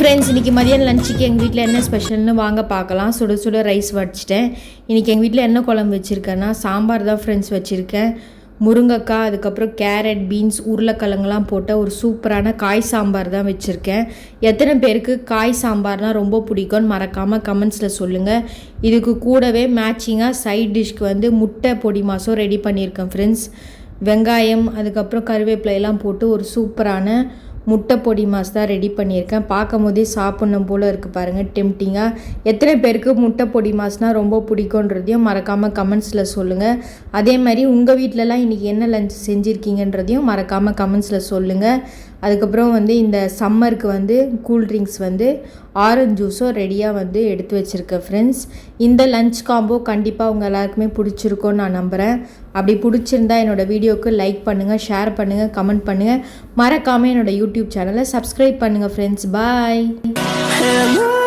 Friends இன்றைக்கி மதியம் லஞ்சுக்கு எங்கள் வீட்டில் என்ன ஸ்பெஷல்னு வாங்க பார்க்கலாம். சுட சுட ரைஸ் வடிச்சிட்டேன். இன்றைக்கி எங்கள் வீட்டில் என்ன குழம்பு வச்சுருக்கேன்னா சாம்பார் தான் ஃப்ரெண்ட்ஸ் வச்சுருக்கேன். முருங்கைக்காய் அதுக்கப்புறம் கேரட் பீன்ஸ் உருளைக்கிழங்குலாம் போட்ட ஒரு சூப்பரான காய் சாம்பார் தான் வச்சுருக்கேன். எத்தனை பேருக்கு காய் சாம்பார்னால் ரொம்ப பிடிக்கும்னு மறக்காமல் கமெண்ட்ஸில் சொல்லுங்கள் இதுக்கு கூடவே மேட்சிங்காக சைட் டிஷ்க்கு வந்து முட்டை பொடி மாதம் ரெடி பண்ணியிருக்கேன் ஃப்ரெண்ட்ஸ் வெங்காயம் அதுக்கப்புறம் கருவேப்பிலையெல்லாம் போட்டு ஒரு சூப்பரான முட்டை பொடி மாஸ் தான் ரெடி பண்ணியிருக்கேன். பார்க்கும் போதே சாப்பிட்ணும் போல் இருக்குது பாருங்கள் டெம்டிங்காக எத்தனை பேருக்கு முட்டை பொடி மாஸ்னால் ரொம்ப பிடிக்குன்றதையும் மறக்காமல் கமெண்ட்ஸில் சொல்லுங்கள் அதே மாதிரி உங்கள் வீட்டிலலாம் இன்றைக்கி என்ன லஞ்ச் செஞ்சுருக்கீங்கன்றதையும் மறக்காமல் கமெண்ட்ஸில் சொல்லுங்கள் அதுக்கப்புறம் வந்து இந்த சம்மருக்கு வந்து கூல் ட்ரிங்க்ஸ் வந்து ஆரஞ்சு ஜூஸும் ரெடியாக வந்து எடுத்து வச்சுருக்கேன் ஃப்ரெண்ட்ஸ் இந்த லஞ்ச் காம்போ கண்டிப்பாக உங்கள் எல்லாருக்குமே பிடிச்சிருக்கோன்னு நான் நம்புகிறேன் அப்படி பிடிச்சிருந்தா என்னோடய வீடியோவுக்கு லைக் பண்ணுங்கள் ஷேர் பண்ணுங்கள் கமெண்ட் பண்ணுங்கள் மறக்காமல் என்னோடய யூடியூப் சேனலை சப்ஸ்கிரைப் பண்ணுங்கள் ஃப்ரெண்ட்ஸ் பாய்